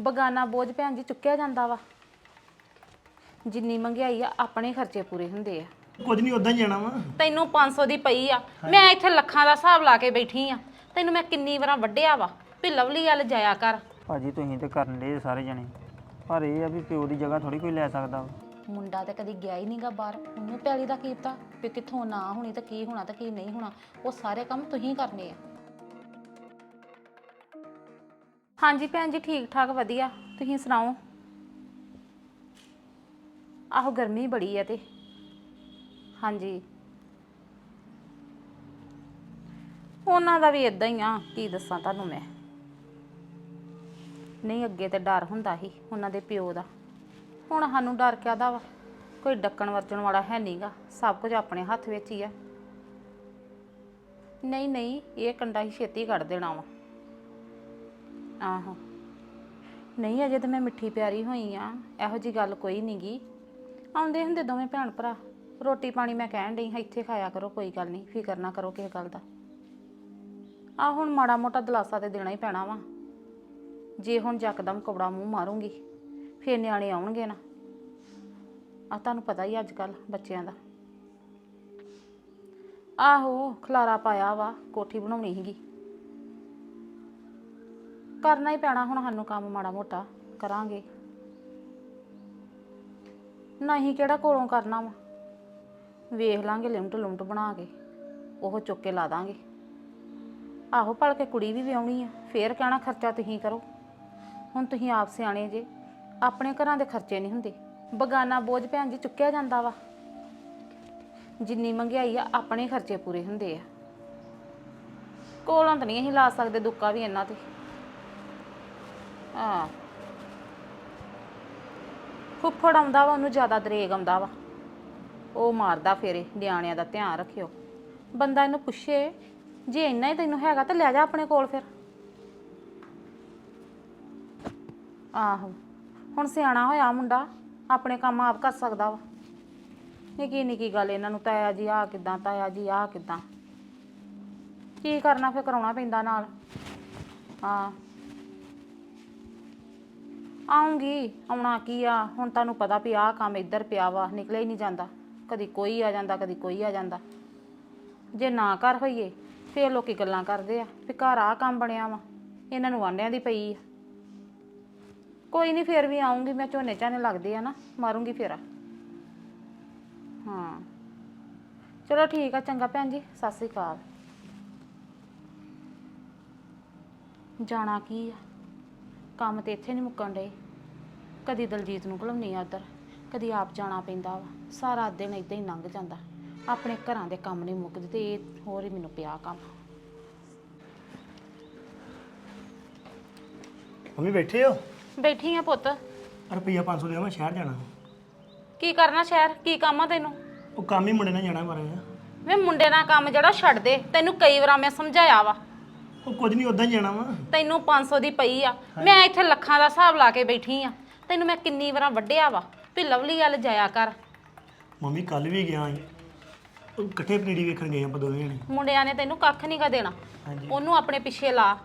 ਬਗਾਨਾ ਬੋਝ ਭੈਣ ਜੀ ਚੁੱਕਿਆ ਜਾਂਦਾ ਵਾ। ਜਿੰਨੀ ਮਹਿੰਗਾਈ ਆ ਆਪਣੇ ਖਰਚੇ ਪੂਰੇ ਹੁੰਦੇ ਆ। ਕੁਝ ਨਹੀਂ ਉਦਾਂ ਹੀ ਜਾਣਾ ਵਾ। ਤੈਨੂੰ 500 ਦੀ ਪਈ ਆ। ਮੈਂ ਇੱਥੇ ਲੱਖਾਂ ਦਾ ਹਿਸਾਬ ਲਾ ਕੇ ਬੈਠੀ ਆ। ਤੈਨੂੰ ਮੈਂ ਕਿੰਨੀ ਵਾਰਾਂ ਵੱਢਿਆ ਵਾ। ਵੀ ਲਵਲੀ ਵੱਲ ਜਾਇਆ ਕਰ। ਭਾਜੀ ਤੁਸੀਂ ਤੇ ਕਰਨ ਦੇ ਸਾਰੇ ਜਣੇ। ਪਰ ਇਹ ਆ ਵੀ ਪਿਓ ਦੀ ਜਗ੍ਹਾ ਥੋੜੀ ਕੋਈ ਲੈ ਸਕਦਾ ਵਾ। ਮੁੰਡਾ ਤੇ ਕਦੀ ਗਿਆ ਹੀ ਨਹੀਂਗਾ ਬਾਹਰ। ਉਹਨੂੰ ਪੈਲੀ ਦਾ ਕੀ ਪਤਾ ਵੀ ਕਿੱਥੋਂ ਨਾ ਹੋਣੀ ਤਾਂ ਕੀ ਹੋਣਾ ਤਾਂ ਕੀ ਨਹੀਂ ਹੋਣਾ। ਉਹ ਸਾਰੇ ਕੰਮ ਤੁਸੀਂ ਕਰਨੇ ਆ। ਹਾਂਜੀ ਭੈਣ ਜੀ ਠੀਕ ਠਾਕ ਵਧੀਆ। ਤੁਸੀਂ ਸੁਣਾਓ? ਆਹੋ, ਗਰਮੀ ਬੜੀ ਆ ਤੇ। ਹਾਂਜੀ। ਉਹਨਾਂ ਦਾ ਵੀ ਇਦਾਂ ਹੀ ਆ, ਕੀ ਦੱਸਾਂ ਤੁਹਾਨੂੰ ਮੈਂ। ਨਹੀਂ, ਅੱਗੇ ਤੇ ਡਰ ਹੁੰਦਾ ਸੀ, ਉਹਨਾਂ ਦੇ ਪਿਓ ਦਾ। ਹੁਣ ਸਾਨੂੰ ਡਰ ਕਿਆਦਾ ਵਾ? ਕੋਈ ਡੱਕਣ ਵਰਜਣ ਵਾਲਾ ਹੈ ਨਹੀਂਗਾ ਸਭ ਕੁਝ ਆਪਣੇ ਹੱਥ ਵਿੱਚ ਹੀ ਆ। ਨਹੀਂ ਨਹੀਂ, ਇਹ ਕੰਡਾ ਹੀ ਛੇਤੀ ਕੱਢ ਦੇਣਾ ਵਾ। ਆਹੋ। ਨਹੀਂ, ਅਜੇ ਤਾਂ ਮੈਂ ਮਿੱਠੀ ਪਿਆਰੀ ਹੋਈ ਆ। ਇਹੋ ਜੀ ਗੱਲ ਕੋਈ ਨਹੀਂਗੀ ਆਉਂਦੇ ਹੁੰਦੇ ਦੋਵੇਂ ਭੈਣ ਭਰਾ। ਰੋਟੀ ਪਾਣੀ ਮੈਂ ਕਹਿਣ ਡਈ ਹਾਂ, ਇੱਥੇ ਖਾਇਆ ਕਰੋ, ਕੋਈ ਗੱਲ ਨਹੀਂ ਫਿਕਰ ਨਾ ਕਰੋ ਕਿਸੇ ਗੱਲ ਦਾ। ਆ ਹੁਣ ਮਾੜਾ ਮੋਟਾ ਦਲਾਸਾ ਤੇ ਦੇਣਾ ਹੀ ਪੈਣਾ ਵਾ। ਜੇ ਹੁਣ ਯਕਦਮ ਕੌੜਾ ਮੂੰਹ ਮਾਰੂੰਗੀ, ਫੇਰ ਨਿਆਣੇ ਆਉਣਗੇ ਨਾ। ਆ ਤੁਹਾਨੂੰ ਪਤਾ ਹੀ ਅੱਜ ਕੱਲ ਬੱਚਿਆਂ ਦਾ। ਆਹੋ, ਖਲਾਰਾ ਪਾਇਆ ਵਾ, ਕੋਠੀ ਬਣਾਉਣੀ ਸੀਗੀ। ਕਰਨਾ ਹੀ ਪੈਣਾ ਹੁਣ ਸਾਨੂੰ ਕੰਮ ਮਾੜਾ ਮੋਟਾ, ਕਰਾਂਗੇ। ਨਹੀਂ ਕਿਹੜਾ ਕੋਲੋਂ ਕਰਨਾ ਵਾ? ਵੇਖ ਲਾਂਗੇ ਲਿਮਟ ਲੁਮਟ ਬਣਾ ਕੇ, ਉਹ ਚੁੱਕ ਕੇ ਲਾ ਦਾਂਗੇ। ਆਹੋ ਭਲ ਕੇ ਕੁੜੀ ਵੀ ਵਿਆਹਣੀ ਆ, ਫੇਰ ਕਹਿਣਾ ਖਰਚਾ ਤੁਸੀਂ ਕਰੋ। ਹੁਣ ਤੁਸੀਂ ਆਪ ਸਿਆਣੇ ਜੇ, ਆਪਣੇ ਘਰਾਂ ਦੇ ਖਰਚੇ ਨਹੀਂ ਹੁੰਦੇ। ਬਗਾਨਾ ਬੋਝ ਭੈਣ ਜੀ ਚੁੱਕਿਆ ਜਾਂਦਾ ਵਾ। ਜਿੰਨੀ ਮਹਿੰਗਾਈ ਆ, ਆਪਣੇ ਖਰਚੇ ਪੂਰੇ ਹੁੰਦੇ ਆ। ਕੋਲੋਂ ਤਾਂ ਨਹੀਂ ਅਸੀਂ ਲਾ ਸਕਦੇ ਦੁੱਕਾ ਵੀ ਇਹਨਾਂ ਤੇ। ਆ ਫੁੱਫੜ ਆਉਂਦਾ ਵਾ, ਉਹਨੂੰ ਜ਼ਿਆਦਾ ਦਰੇਗ ਆਉਂਦਾ ਵਾ। ਉਹ ਮਾਰਦਾ ਫੇਰੇ, ਨਿਆਣਿਆਂ ਦਾ ਧਿਆਨ ਰੱਖਿਓ। ਬੰਦਾ ਇਹਨੂੰ ਪੁੱਛੇ, ਜੇ ਇੰਨਾ ਹੀ ਤੈਨੂੰ ਹੈਗਾ ਤਾਂ ਲੈ ਜਾ ਆਪਣੇ ਕੋਲ ਫਿਰ। ਆਹੋ, ਹੁਣ ਸਿਆਣਾ ਹੋਇਆ ਮੁੰਡਾ, ਆਪਣੇ ਕੰਮ ਆਪ ਕਰ ਸਕਦਾ ਵਾ। ਨਿੱਕੀ ਨਿੱਕੀ ਗੱਲ ਇਹਨਾਂ ਨੂੰ ਤਾਇਆ ਜੀ, ਆਹ ਕਿਦਾਂ, ਤਾਇਆ ਜੀ, ਆਹ ਕਿਦਾਂ। ਕੀ ਕਰਨਾ ਫਿਰ, ਕਰਾਉਣਾ ਪੈਂਦਾ ਨਾਲ। ਹਾਂ। ਆਉਂਗੀ, ਆਉਣਾ ਕੀ ਆ? ਹੁਣ ਤੁਹਾਨੂੰ ਪਤਾ ਵੀ ਆਹ ਕੰਮ ਇੱਧਰ ਪਿਆ ਵਾ ਨਿਕਲਿਆ ਹੀ ਨਹੀਂ ਜਾਂਦਾ। ਕਦੀ ਕੋਈ ਆ ਜਾਂਦਾ, ਕਦੀ ਕੋਈ ਆ ਜਾਂਦਾ। ਜੇ ਨਾ ਕਰ ਹੋਈਏ, ਫੇਰ ਲੋਕੀ ਗੱਲਾਂ ਕਰਦੇ ਆ ਵੀ ਘਰ ਆਹ ਕੰਮ ਬਣਿਆ ਵਾ, ਇਹਨਾਂ ਨੂੰ ਵਾਂਡਿਆਂ ਦੀ ਪਈ ਆ। ਕੋਈ ਨਹੀਂ, ਫੇਰ ਵੀ ਆਉਂਗੀ, ਮੈਂ ਝੋਨੇ ਝਾਨੇ ਲੱਗਦੇ ਆ ਨਾ, ਮਾਰੂੰਗੀ ਫੇਰਾ। ਹਾਂ। ਚਲੋ ਠੀਕ ਆ, ਚੰਗਾ ਭੈਣ ਜੀ, ਸਤਿ ਸ੍ਰੀ ਅਕਾਲ। ਜਾਣਾ ਕੀ ਆ? ਕੰਮ ਤੇ ਇੱਥੇ ਨਹੀਂ ਮੁੱਕਣ ਡੇ ਕਦੀ ਦਲਜੀਤ ਨੂੰ ਘਲਾਉਣੀ ਆ ਉੱਧਰ ਕਦੀ ਆਪ ਜਾਣਾ ਪੈਂਦਾ ਵਾ। ਸਾਰਾ ਦਿਨ ਇਦਾਂ ਹੀ ਲੰਘ ਜਾਂਦਾ। ਆਪਣੇ ਘਰਾਂ ਦੇ ਕੰਮ ਨਹੀਂ ਮੁੱਕਦੇ ਤੇ ਇਹ ਹੋਰ ਹੀ ਮੈਨੂੰ ਪਿਆ ਕੰਮ। ਮੰਮੀ ਬੈਠੇ ਹੋ? ਬੈਠੀ ਆ ਪੁੱਤ। ਰੁਪਈਆ 500 ਦੇਣਾ ਮੈਂ ਸ਼ਹਿਰ ਜਾਣਾ। ਕੀ ਕਰਨਾ ਸ਼ਹਿਰ? ਕੀ ਕੰਮ ਆ ਤੈਨੂੰ? ਉਹ ਕੰਮ ਹੀ ਮੁੰਡੇ ਨਾਲ ਜਾਣਾ ਪਰ ਵੇ ਮੁੰਡੇ ਨਾਲ ਕੰਮ ਜਿਹੜਾ ਛੱਡ ਦੇ ਤੈਨੂੰ ਕਈ ਵਾਰ ਮੈਂ ਸਮਝਾਇਆ ਵਾ। ਉਹ ਕੁਝ ਨਹੀਂ ਉਦਾਂ ਹੀ ਜਾਣਾ ਵਾ। ਤੈਨੂੰ 500 ਦੀ ਪਈ ਆ। ਮੈਂ ਇੱਥੇ ਲੱਖਾਂ ਦਾ ਹਿਸਾਬ ਲਾ ਕੇ ਬੈਠੀ ਆ। ਤੈਨੂੰ ਮੈਂ ਕਿੰਨੀ ਵਾਰਾਂ ਵੱਢਿਆ ਵਾ ਵੀ ਲਵਲੀ ਵੱਲ ਜਾਇਆ ਕਰ। ਮੰਮੀ ਕੱਲ ਵੀ ਗਿਆ ਸੀ। ਉਹ ਇਕੱਠੇ ਪਨੀਰੀ ਵੇਖਣ ਗਏ ਆਪਾਂ ਦੋਵੇਂ ਜਣੇ। ਮੁੰਡਿਆਂ ਨੇ ਤੈਨੂੰ ਕੱਖ ਨਹੀਂ ਗਾ ਦੇਣਾ। ਹਾਂਜੀ। ਉਹਨੂੰ ਆਪਣੇ ਪਿੱਛੇ ਲਾ।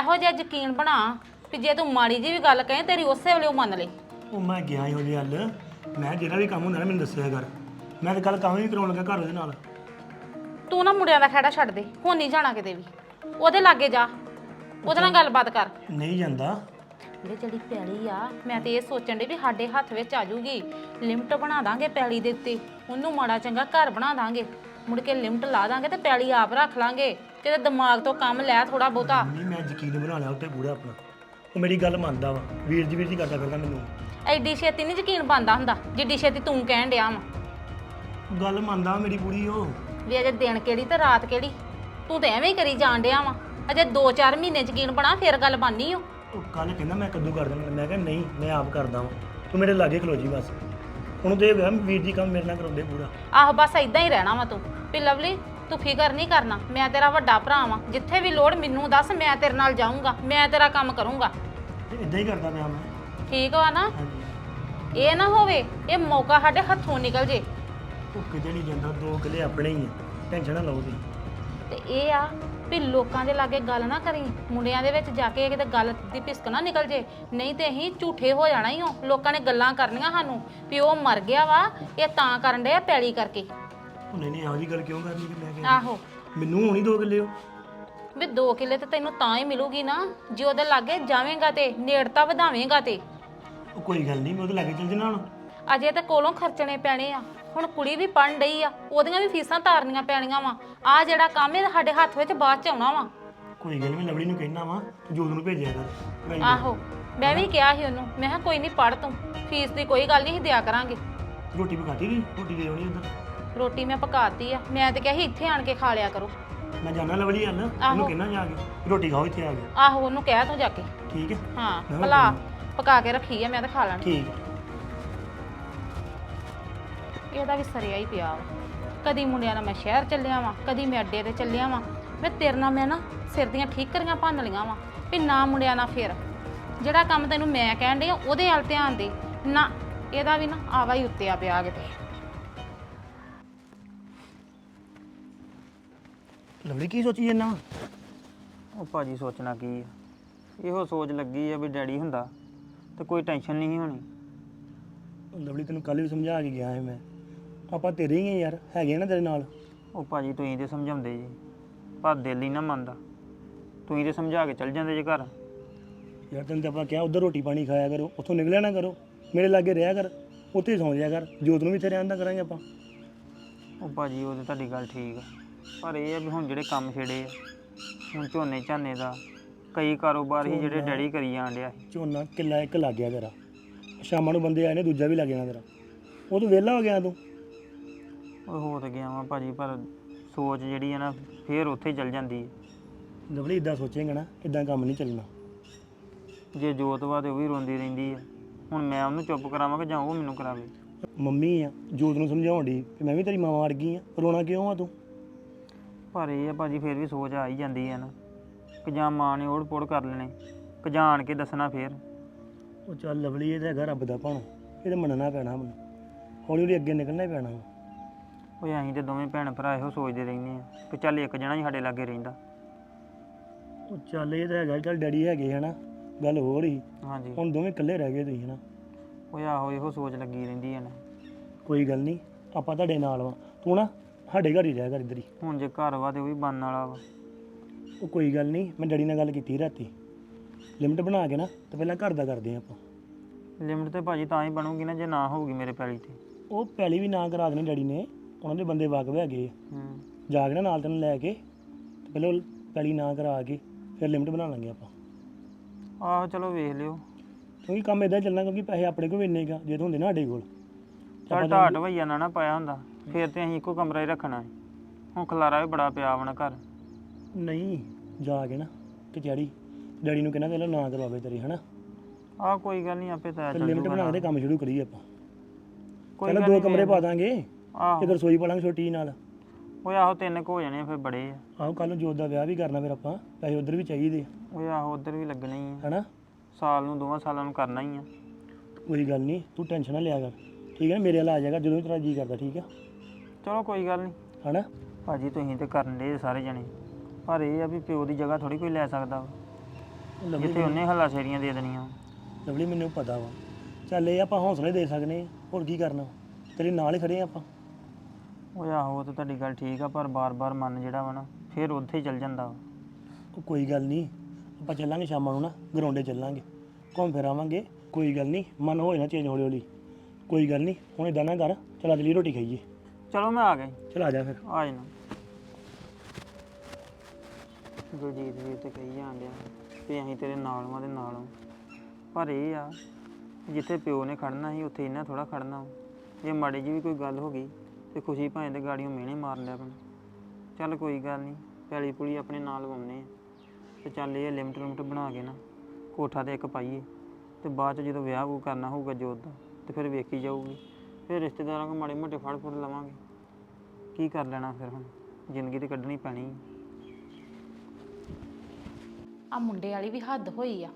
ਇਹੋ ਜਿਹਾ ਯਕੀਨ ਬਣਾ ਵੀ ਜੇ ਤੂੰ ਮਾੜੀ ਜੀ ਵੀ ਗੱਲ ਕਹੇ ਤੇਰੀ ਉਸੇ ਵੇਲੇ ਉਹ ਮੰਨ ਲੇ। ਉਹ ਮੈਂ ਗਿਆ ਸੀ ਉਹਦੇ ਹੱਲ ਮੈਂ ਜਿਹੜਾ ਵੀ ਕੰਮ ਹੁੰਦਾ ਨਾ ਮੈਨੂੰ ਦੱਸਿਆ ਕਰ। ਮੈਂ ਤਾਂ ਕੱਲ ਕੰਮ ਵੀ ਕਰਾਉਣ ਲੱਗਾ ਘਰ ਉਹਦੇ ਨਾਲ। ਤੂੰ ਨਾ ਮੁੰਡਿਆਂ ਦਾ ਖੜਾ ਛੱਡ ਦੇ ਹੁਣ ਨਹੀਂ ਜਾਣਾ ਕਿਤੇ ਵੀ। ਉਹਦੇ ਲਾਗੇ ਜਾ। ਉਹਦੇ ਨਾਲ ਗੱਲਬਾਤ ਕਰ। ਨਹੀਂ ਜਾਂਦਾ। ਜਿਹੜੇ ਜਿਹੜੀ ਪੈਲੀ ਆ ਮੈਂ ਤੇ ਇਹ ਸੋਚਣ ਡਈ ਵੀ ਸਾਡੇ ਹੱਥ ਵਿੱਚ ਆ ਜੂਗੀ। ਲਿਮਟ ਬਣਾ ਦਾਂਗੇ ਪੈਲੀ ਦੇ ਉੱਤੇ। ਉਹਨੂੰ ਮਾੜਾ ਚੰਗਾ ਘਰ ਬਣਾ ਦਾਂਗੇ। ਮੁੜ ਕੇ ਲਿਮਟ ਲਾ ਦਾਂਗੇ ਤੇ ਪੈਲੀ ਆਪ ਰੱਖ ਲਾਂਗੇ। ਕਿਤੇ ਦਿਮਾਗ ਤੋਂ ਕੰਮ ਲੈ ਥੋੜਾ ਬਹੁਤਾ। ਮੰਮੀ ਮੈਂ ਯਕੀਨ ਬਣਾ ਲਿਆ ਉੱਤੇ ਪੂਰਾ ਆਪਣਾ। ਉਹ ਮੇਰੀ ਗੱਲ ਮੰਨਦਾ ਵਾ। ਵੀਰ ਜੀ ਵੀਰ ਜੀ ਕਰਦਾ ਫਿਰਦਾ ਮੈਨੂੰ। ਐਡੀ ਛੇਤੀ ਨਹੀਂ ਯਕੀਨ ਬੰਦਾ ਹੁੰਦਾ ਜਿੱਡੀ ਛੇਤੀ ਤੂੰ ਕਹਿਣ ਡਿਆ ਵਾ। ਗੱਲ ਮੰਨਦਾ ਵਾ ਮੇਰੀ ਪੂਰੀ ਉਹ। ਵੀ ਅਜੇ ਦਿਨ ਕਿਹੜੀ ਤੇ ਰਾਤ ਕਿਹੜੀ? ਤੂੰ ਤੇ ਐਵੇਂ ਹੀ ਕਰੀ ਜਾਣ ਡਿਆ ਵਾ। ਅਜੇ 2-4 ਮਹੀਨੇ ਯਕੀਨ ਬਣਾ ਫਿਰ ਗੱਲ ਬਾਨੀ ਓ। ਉਹ ਕੱਲ ਕਹਿੰਦਾ ਮੈਂ ਕਦੋਂ ਕਰ ਦਿੰਦਾ ਮੈਂ ਕਿਹਾ ਨਹੀਂ ਮੈਂ ਆਪ ਕਰਦਾ ਵਾਂ। ਤੂੰ ਮੇਰੇ ਲਾਗੇ ਖਲੋ ਜੀ ਬਸ। ਉਹਨੂੰ ਤੇ ਇਹ ਹੋਇਆ ਵੀਰ ਜੀ ਕੰਮ ਮੇਰੇ ਨਾਲ ਕਰਾਉਂਦੇ ਪੂਰਾ। ਆਹੋ ਬਸ ਇਦਾਂ ਹੀ ਰਹਿਣਾ ਵਾ ਤੂੰ। ਵੀ ਲਵਲੀ ਤੂੰ ਫਿਕਰ ਨਹੀਂ ਕਰਨਾ। ਮੈਂ ਤੇਰਾ ਵੱਡਾ ਭਰਾ ਵਾਂ। ਜਿੱਥੇ ਵੀ ਲੋੜ ਮੈਨੂੰ ਦੱਸ ਮੈਂ ਤੇਰੇ ਨਾਲ ਜਾਊਂਗਾ। ਮੈਂ ਤੇਰਾ ਕੰਮ ਕਰੂੰਗਾ। ਤੇ ਇਦਾਂ ਹੀ ਕਰਦਾ ਪਿਆ ਮੈਂ। ਠੀਕ ਵਾ ਨਾ? ਹਾਂਜੀ। ਇਹ ਨਾ ਹੋਵੇ ਇਹ ਮੌਕਾ ਸਾਡੇ ਹੱਥੋਂ ਨਿਕਲ ਜੇ। ਉਹ ਕਿਤੇ ਨਹੀਂ ਜਾਂਦਾ ਦੋ ਕਿਲੇ ਆਪਣੇ ਹੀ ਆ। ਟੈਨਸ਼ਨ ਨਾ ਲਓ ਤੁਸੀਂ। ਤੇ ਇਹ ਆ ਵੀ ਲੋਕਾਂ ਦੇ ਲਾਗੇ ਗੱਲ ਨਾ ਕਰੀ ਮੁੰਡਿਆਂ ਦੇ ਵਿੱਚ ਜਾ ਕੇ ਕਿਤੇ ਗੱਲ ਦੀ ਪਿਸਕ ਨਾ ਨਿਕਲ ਜੇ। ਨਹੀਂ ਤੇ ਅਸੀਂ ਝੂਠੇ ਹੋ ਜਾਣਾ ਹੀ ਹੋ ਲੋਕਾਂ ਨੇ ਗੱਲਾਂ ਕਰਨੀਆਂ ਸਾਨੂੰ ਵੀ ਉਹ ਮਰ ਗਿਆ ਵਾ ਇਹ ਤਾਂ ਕਰਨ ਡਿਆ ਪੈਲੀ ਕਰਕੇ। ਉਹ ਨਹੀਂ ਨਹੀਂ ਇਹੋ ਜਿਹੀ ਗੱਲ ਕਿਉਂ ਕਰਨੀ ਕਿ ਮੈਂ ਕਿ ਆਹੋ। ਮੈਨੂੰ ਹੋਣੀ ਦੋ ਕਿੱਲੇ ਉਹ? ਵੀ 2 ਕਿੱਲੇ ਤੇ ਤੈਨੂੰ ਤਾਂ ਹੀ ਮਿਲੂਗੀ ਨਾ ਜੇ ਉਹਦੇ ਲਾਗੇ ਜਾਵੇਂਗਾ ਤੇ ਨੇੜਤਾ ਵਧਾਵੇਂਗਾ ਤੇ। ਉਹ ਕੋਈ ਗੱਲ ਨਹੀਂ ਮੈਂ ਉਹਦੇ ਲਾਗੇ ਚੱਲ ਜਣਾ ਹੁਣ। ਅਜੇ ਤੇ ਕੋਲੋਂ ਖਰਚਣੇ ਪੈਣੇ ਆ। ਹੁਣ ਕੁੜੀ ਵੀ ਪੜਨ ਡਈ ਆ ਉਹਦੀਆਂ ਵੀ ਫੀਸਾਂ ਤਾਰਨੀਆਂ ਪੈਣੀਆਂ ਵਾ। ਆ ਜਿਹੜਾ ਕੰਮ ਇਹ ਸਾਡੇ ਹੱਥ ਵਿੱਚ ਬਾਅਦ ਚ ਆਉਣਾ ਵਾ। ਕੋਈ ਗੱਲ ਨੀ, ਮੈਂ ਲਵਲੀ ਨੂੰ ਕਹਿਣਾ ਵਾ ਜੋਤ ਨੂੰ ਭੇਜਿਆ ਕਰ। ਮੈਂ ਆਹੋ ਮੈਂ ਵੀ ਕਿਹਾ ਸੀ ਉਹਨੂੰ ਮੈਂ ਕਿਹਾ ਕੋਈ ਨਹੀਂ ਪੜ ਤੂੰ ਫੀਸ ਦੀ ਕੋਈ ਗੱਲ ਨਹੀਂ ਦਿਆ ਕਰਾਂਗੇ। ਰੋਟੀ ਪਕਾਤੀ ਗਈ ਰੋਟੀ ਦੇ ਆਉਣੀ ਉਧਰ? ਰੋਟੀ ਮੈਂ ਪਕਾਤੀ ਆ ਮੈਂ ਤੇ ਕਿਹਾ ਸੀ ਇੱਥੇ ਆਣ ਕੇ ਖਾ ਲਿਆ ਕਰੋ। ਮੈਂ ਜਾਣਾ ਲਵਲੀ ਹੱਲ ਉਹਨੂੰ ਕਹਿਣਾ ਜਾ ਕੇ ਰੋਟੀ ਖਾਓ ਇੱਥੇ ਆ ਕੇ। ਆਹੋ ਉਹਨੂੰ ਕਹਿ ਤੂੰ ਜਾ ਕੇ। ਠੀਕ ਹੈ। ਹਾਂ ਭਲਾ ਪਕਾ ਕੇ ਰੱਖੀ ਆ ਮੈਂ ਤਾਂ ਖਾ ਲੈਣੀ। ਠੀਕ। ਹੈ ਇਹਦਾ ਵੀ ਸਰਿਆ ਹੀ ਪਿਆ ਵਾ। ਕਦੀ ਮੁੰਡਿਆਂ ਨਾਲ ਮੈਂ ਸ਼ਹਿਰ ਚੱਲਿਆ ਵਾਂ ਕਦੀ ਮੈਂ ਅੱਡੇ ਤੇ ਚੱਲਿਆ ਵਾਂ। ਮੈਂ ਤੇਰੇ ਨਾਲ ਮੈਂ ਨਾ ਸਿਰ ਦੀਆਂ ਠੀਕਰੀਆਂ ਭੰਨ ਲੀਆਂ ਵਾਂ ਵੀ ਨਾ ਮੁੰਡਿਆਂ ਨਾਲ ਫਿਰ। ਜਿਹੜਾ ਕੰਮ ਤੈਨੂੰ ਮੈਂ ਕਹਿਣ ਡਈ ਆ ਉਹਦੇ ਵੱਲ ਧਿਆਨ ਦੇ। ਨਾ ਇਹਦਾ ਵੀ ਨਾ ਆਵਾ ਹੀ ਉੱਤੇ ਆ ਪਿਆ ਕਿਤੇ। ਲਵਲੀ ਕੀ ਸੋਚੀ ਜੰਨਾ ਉਹ ਭਾਜੀ ਸੋਚਣਾ ਕੀ ਆ? ਇਹੋ ਸੋਚ ਲੱਗੀ ਆ ਵੀ ਡੈਡੀ ਹੁੰਦਾ ਤੇ ਕੋਈ ਟੈਨਸ਼ਨ ਨਹੀਂ ਸੀ ਹੋਣੀ। ਲਵਲੀ ਤੈਨੂੰ ਕੱਲ ਵੀ ਸਮਝਾ ਕੇ ਗਿਆ ਮੈਂ। ਆਪਾਂ ਤੇਰੇ ਹੀ ਆ ਯਾਰ ਹੈਗੇ ਨਾ ਤੇਰੇ ਨਾਲ। ਉਹ ਭਾਜੀ ਤੁਸੀਂ ਤੇ ਸਮਝਾਉਂਦੇ ਜੀ ਪਰ ਦਿਲ ਹੀ ਨਾ ਮੰਨਦਾ। ਤੁਸੀਂ ਤੇ ਸਮਝਾ ਕੇ ਚੱਲ ਜਾਂਦੇ ਜੇ ਘਰ। ਯਾਰ ਤੈਨੂੰ ਤਾਂ ਆਪਾਂ ਕਿਹਾ ਉਧਰ ਰੋਟੀ ਪਾਣੀ ਖਾਇਆ ਕਰੋ ਉੱਥੋਂ ਨਿਕਲਿਆ ਨਾ ਕਰੋ ਮੇਰੇ ਲਾਗੇ ਰਿਹਾ ਕਰ ਉੱਥੇ ਹੀ ਸੌਂ ਜਾਇਆ ਕਰ ਜੋਤ ਨੂੰ ਵੀ ਇੱਥੇ ਰਹਿਣ ਦਾ ਕਰਾਂਗੇ ਆਪਾਂ। ਉਹ ਭਾਜੀ ਉਹ ਤੇ ਤੁਹਾਡੀ ਗੱਲ ਠੀਕ ਆ। ਪਰ ਇਹ ਆ ਵੀ ਹੁਣ ਜਿਹੜੇ ਕੰਮ ਛੇੜੇ ਆ ਹੁਣ ਝੋਨੇ ਝਾਨੇ ਦਾ ਕਈ ਕਾਰੋਬਾਰ ਹੀ ਜਿਹੜੇ ਡੈਡੀ ਕਰੀ ਜਾਣ ਡਿਆ ਸੀ। ਝੋਨਾ ਕਿੱਲਾ ਇੱਕ ਲੱਗ ਗਿਆ ਤੇਰਾ। ਸ਼ਾਮਾਂ ਨੂੰ ਬੰਦੇ ਆਏ ਨੇ ਦੂਜਾ ਵੀ ਲੱਗ ਜਾਣਾ ਤੇਰਾ। ਉਹ ਤੂੰ ਵਿਹਲਾ ਹੋ ਗਿਆ ਤੂੰ? ਉਹ ਹੋ ਤੇ ਗਿਆ ਵਾਂ ਭਾਜੀ ਪਰ ਸੋਚ ਜਿਹੜੀ ਆ ਨਾ ਫੇਰ ਉੱਥੇ ਚੱਲ ਜਾਂਦੀ ਹੈ ਲਵਲੀ ਇਦਾਂ ਸੋਚੇਂਗਾ ਨਾ ਇਦਾਂ ਕੰਮ ਨਹੀਂ ਚੱਲਣਾ। ਜੇ ਜੋਤ ਵਾ ਤੇ ਉਹ ਵੀ ਰੋਂਦੀ ਰਹਿੰਦੀ ਆ। ਹੁਣ ਮੈਂ ਉਹਨੂੰ ਚੁੱਪ ਕਰਾਵਾਂ ਕਿ ਜਾਂ ਉਹ ਮੈਨੂੰ ਕਰਾਵੇ? ਮੰਮੀ ਆ ਜੋਤ ਨੂੰ ਸਮਝਾਉਣ ਦੀ ਕਿ ਮੈਂ ਵੀ ਤੇਰੀ ਮਾਂ ਵਰ ਗਈ ਆ ਰੋਣਾ ਕਿਉਂ ਆ ਤੂੰ? ਪਰ ਇਹ ਆ ਭਾਜੀ ਫੇਰ ਵੀ ਸੋਚ ਆ ਹੀ ਜਾਂਦੀ ਆ ਨਾ ਕਿ ਜਾਂ ਮਾਂ ਨੇ ਓੜ ਪੋੜ ਕਰ ਲੈਣੇ ਕਿ ਜਾਂ ਆਣ ਕੇ ਦੱਸਣਾ ਫੇਰ। ਉਹ ਚੱਲ ਲਵਲੀ ਇਹ ਤਾਂ ਹੈਗਾ ਰੱਬ ਦਾ ਭਾਣਾ ਇਹ ਤਾਂ ਮੰਨਣਾ ਪੈਣਾ ਮੈਨੂੰ। ਹੌਲੀ ਹੌਲੀ ਅੱਗੇ ਨਿਕਲਣਾ ਹੀ ਪੈਣਾ ਵਾ। ਉਹ ਅਸੀਂ ਤੇ ਦੋਵੇਂ ਭੈਣ ਭਰਾ ਇਹੋ ਸੋਚਦੇ ਰਹਿੰਦੇ ਆ ਕਿ ਚੱਲ ਇੱਕ ਜਣਾ ਹੀ ਸਾਡੇ ਲਾਗੇ ਰਹਿੰਦਾ। ਉਹ ਚੱਲ ਇਹ ਤਾਂ ਹੈਗਾ ਚੱਲ ਡੈਡੀ ਹੈਗੇ ਹਨਾ ਗੱਲ ਹੋਰ ਹੀ। ਹਾਂਜੀ। ਹੁਣ ਦੋਵੇਂ ਇਕੱਲੇ ਰਹਿ ਗਏ ਤੁਸੀਂ ਹਨਾ। ਉਹ ਆਹੋ ਇਹੋ ਸੋਚ ਲੱਗੀ ਰਹਿੰਦੀ ਆ ਨਾ। ਕੋਈ ਗੱਲ ਨਹੀਂ ਆਪਾਂ ਤੁਹਾਡੇ ਨਾਲ ਵਾ। ਤੂੰ ਨਾ ਸਾਡੇ ਘਰ ਹੀ ਰਹਿ ਕਰ ਇੱਧਰ ਹੀ। ਹੁਣ ਜੇ ਘਰ ਵਾ ਤੇ ਉਹ ਵੀ ਬਣਨ ਵਾਲਾ ਵਾ। ਉਹ ਕੋਈ ਗੱਲ ਨਹੀਂ ਮੈਂ ਡੈਡੀ ਨਾਲ ਗੱਲ ਕੀਤੀ ਰਾਤੀ। ਲਿਮਟ ਬਣਾ ਕੇ ਨਾ ਤੇ ਪਹਿਲਾਂ ਘਰ ਦਾ ਕਰਦੇ ਹਾਂ ਆਪਾਂ। ਲਿਮਟ ਤੇ ਭਾਜੀ ਤਾਂ ਹੀ ਬਣੂਗੀ ਨਾ ਜੇ ਨਾ ਹੋਊਗੀ ਮੇਰੇ ਪੈਲੀ ਤੇ। ਉਹ ਪਹਿਲੀ ਵੀ ਨਾ ਕਰਾ ਦੇਣੀ ਡੈਡੀ ਨੇ। ਉਹਨਾਂ ਦੇ ਬੰਦੇ ਵਾਕਵੇ ਹੈਗੇ ਆ। ਹੂੰ। ਜਾ ਕੇ ਨਾ ਨਾਲ ਤੈਨੂੰ ਲੈ ਕੇ ਤੇ ਪਹਿਲਾਂ ਨਾ ਕਰਾ ਕੇ ਫਿਰ ਲਿਮਟ ਬਣਾ ਲਾਂਗੇ ਆਪਾਂ। ਆਹੋ ਚਲੋ ਵੇਖ ਲਿਓ। ਕਿਉਂਕਿ ਕੰਮ ਇਦਾਂ ਚੱਲਣਾ ਕਿਉਂਕਿ ਪੈਸੇ ਆਪਣੇ ਕੋਲ ਵੀ ਇੰਨੇ ਗਾ ਜੇ ਤਾਂ ਹੁੰਦੇ ਨਾ ਸਾਡੇ ਕੋਲ। ਚੱਲ ਢਾਟ ਭਈਆ ਨਾ ਨਾ ਪਾਇਆ ਹੁੰਦਾ ਫੇਰ ਤੇ ਅਸੀਂ ਇੱਕੋ ਕਮਰਾ ਹੀ ਰੱਖਣਾ ਸੀ। ਹੁਣ ਖਲਾਰਾ ਵੀ ਬੜਾ ਪਿਆ ਵਣਾ ਘਰ। ਨਹੀਂ ਜਾ ਕੇ ਨਾ ਕਚਹਿਰੀ ਡੈਡੀ ਨੂੰ ਕਹਿੰਦਾ ਪਹਿਲਾਂ ਨਾ ਕਰਵਾਵੇ ਤੇਰੀ ਹਨਾ? ਆਹ ਕੋਈ ਗੱਲ ਨਹੀਂ ਆਪੇ ਤਾਂ ਫਿਰ ਚੱਲ ਲਿਮਟ ਬਣਾ। ਕੇ ਤੇ ਕੰਮ ਸ਼ੁਰੂ ਕਰੀਏ ਆਪਾਂ। ਕੋਈ ਪਹਿਲਾਂ ਗੱਲ ਦੋ ਕਮਰੇ ਪਾ ਦਾਂਗੇ। ਆਹੋ। ਇੱਕ ਰਸੋਈ ਪਾ ਲਾਂਗੇ ਛੋਟੀ ਨਾਲ। ਓਏ ਆਹੋ ਤਿੰਨ ਕੁ ਹੋ ਜਾਣੇ ਆ, ਫਿਰ ਬੜੇ ਆ। ਆਹੋ ਕੱਲ ਨੂੰ ਜੋਤ ਦਾ ਵਿਆਹ ਵੀ ਕਰਨਾ ਫਿਰ ਆਪਾਂ। ਪੈਸੇ ਉਧਰ ਵੀ ਚਾਹੀਦੇ ਓਏ ਆਹੋ ਉਧਰ ਵੀ ਲੱਗਣੇ ਹੀ ਆ। ਹਨਾ? ਸਾਲ ਨੂੰ ਦੋਵਾਂ ਸਾਲਾਂ ਨੂੰ ਕਰਨਾ ਹੀ ਆ। ਕੋਈ ਗੱਲ ਨਹੀਂ ਤੂੰ ਟੈਨਸ਼ਨ ਨਾ ਲਿਆ ਕਰ। ਠੀਕ ਹੈ ਮੇਰੇ ਨਾਲ ਆ ਜਾਏਗਾ ਜਦੋਂ ਵੀ ਤੇਰਾ ਜੀ ਕਰਦਾ ਠੀਕ ਆ? ਚਲੋ ਕੋਈ ਗੱਲ ਨਹੀਂ। ਹਨਾ? ਭਾਜੀ ਤੁਸੀਂ ਤੇ ਕਰਨ ਦੇ ਸਾਰੇ ਜਣੇ। ਪਰ ਇਹ ਆ ਵੀ ਪਿਓ ਦੀ ਜਗ੍ਹਾ ਥੋੜੀ ਕੋਈ ਲੈ ਸਕਦਾ ਵਾ। ਲਵਲੀ ਜਿੱਥੇ ਉਹਨੇ ਹੱਲਾ ਸ਼ੇਰੀਆਂ ਦੇ ਦੇਣੀਆਂ। ਲਵਲੀ ਮੈਨੂੰ ਪਤਾ ਵਾ। ਚੱਲ ਇਹ ਆਪਾਂ ਹੌਸਲੇ ਦੇ ਸਕਨੇ ਆ। ਹੋਰ ਕੀ ਕਰਨਾ? ਤੇਰੇ ਨਾਲ ਹੀ ਖੜੇ ਆ ਆਪਾਂ। ਓਏ ਆਹੋ ਉਹ ਤਾਂ ਤੁਹਾਡੀ ਗੱਲ ਠੀਕ ਆ ਪਰ ਬਾਰ-ਬਾਰ ਮਨ ਜਿਹੜਾ ਵਾ ਨਾ ਫਿਰ ਉੱਥੇ ਹੀ ਚੱਲ ਜਾਂਦਾ ਵਾ ਉਹ ਕੋਈ ਗੱਲ ਨਹੀਂ ਆਪਾਂ ਚੱਲਾਂਗੇ ਸ਼ਾਮਾਂ ਨੂੰ ਨਾ ਗਰਾਉਂਡੇ ਚੱਲਾਂਗੇ ਘੁੰਮ ਫਿਰ ਆਵਾਂਗੇ ਕੋਈ ਗੱਲ ਨਹੀਂ ਮਨ ਹੋਏ ਨਾ ਚੇਂਜ ਹੌਲੀ ਹੌਲੀ ਕੋਈ ਗੱਲ ਨਹੀਂ ਹੁਣ ਇਦਾਂ ਨਾ ਕਰ ਚਲਾ ਚਲੀ ਰੋਟੀ ਖਾਈਏ ਚਲੋ ਮੈਂ ਆ ਗਿਆ ਜੀ। ਚਲ ਆ ਜਾ ਫਿਰ ਆ ਜਾਣਾ ਗੁਰਜੀਤ ਵੀਰ ਤੇ ਕਹੀ ਜਾਂਦੇ ਆ ਵੀ ਅਸੀਂ ਤੇਰੇ ਨਾਲ ਵਾਂ ਨਾਲ ਵਾਂ। ਪਰ ਇਹ ਆ ਜਿੱਥੇ ਪਿਓ ਨੇ ਖੜਨਾ ਸੀ ਉੱਥੇ ਇਹਨਾਂ ਥੋੜਾ ਖੜਨਾ ਵਾ। ਜੇ ਮਾੜੀ ਜੀ ਵੀ ਕੋਈ ਗੱਲ ਹੋ ਗਈ ਤੇ ਖੁਸ਼ੀ ਭਾਵੇਂ ਤੇ ਗਾੜੀਆਂ ਮਿਹਣੇ ਮਾਰ ਲਿਆ ਪੈਣ। ਚੱਲ ਕੋਈ ਗੱਲ ਨਹੀਂ ਪੈਲੀ ਪੁਲੀ ਆਪਣੇ ਨਾਲ ਲਵਾਉਣੇ ਆ। ਤੇ ਚੱਲ ਇਹ ਲਿਮਟ ਲਿਮਟ ਬਣਾ ਕੇ ਨਾ ਕੋਠਾ ਤੇ ਇੱਕ ਪਾਈਏ। ਤੇ ਬਾਅਦ ਚ ਜਦੋਂ ਵਿਆਹ ਉਹ ਕਰਨਾ ਹੋਊਗਾ ਜੋਤ ਦਾ, ਤੇ ਫਿਰ ਵੇਖੀ ਜਾਊਗੀ। ਫਿਰ ਰਿਸ਼ਤੇਦਾਰਾਂ ਕੋਲ ਮਾੜੇ ਮੋਟੇ ਫੜ ਫੁੜ ਲਵਾਂਗੇ। ਕੀ ਕਰ ਲੈਣਾ ਫਿਰ ਹੁਣ? ਜ਼ਿੰਦਗੀ ਤੇ ਕੱਢਣੀ ਪੈਣੀ ਹੈ। ਆ ਮੁੰਡੇ ਵਾਲੀ ਵੀ ਹੱਦ ਹੋਈ ਆ।